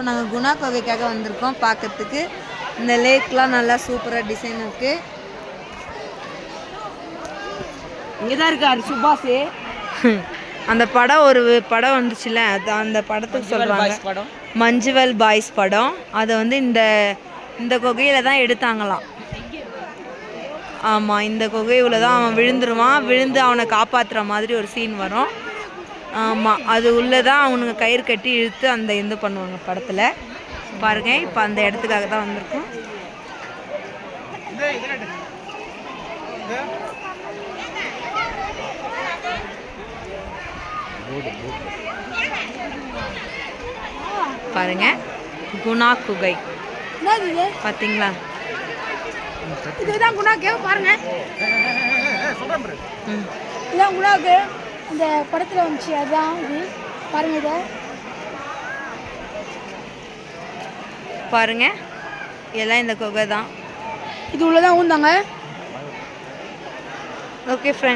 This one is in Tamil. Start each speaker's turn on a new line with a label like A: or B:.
A: இப்போ நாங்கள் குணா குகைக்காக வந்திருக்கோம் பார்க்கறதுக்கு. இந்த லேக்லாம் நல்லா சூப்பராக டிசைன் இருக்குது
B: இங்கே தான் இருக்காரு சுபாஷ்.
A: அந்த படம் ஒரு படம் வந்துச்சுல அது அந்த படத்துக்கு
B: படம்.
A: மஞ்சுவல் பாய்ஸ் படம். அதை வந்து இந்த இந்த குகையில தான் எடுத்தாங்களாம். ஆமாம் இந்த குகையில தான் அவன் விழுந்துருவான். விழுந்து அவனை காப்பாற்றுற மாதிரி ஒரு சீன் வரும். ஆமாம் அது உள்ளே தான் அவனுங்க கயிறு கட்டி இழுத்து அந்த இது பண்ணுவாங்க படத்தில். பாருங்க இப்போ அந்த இடத்துக்காக தான் வந்திருக்கோம். பாருங்க குணா குகை. பார்த்தீங்களா
C: இதுதான் குணா கேவ் பாருங்க.
A: ம்.
C: இதுதான் குணா கேவ் அந்த படத்தில் வந்துச்சு அதுதான் இது. பாருங்க இதை.
A: பாருங்க. எல்லாம் இந்த குகை தான்.
C: இது உள்ளதான் ஊந்தாங்க.
A: Okay friend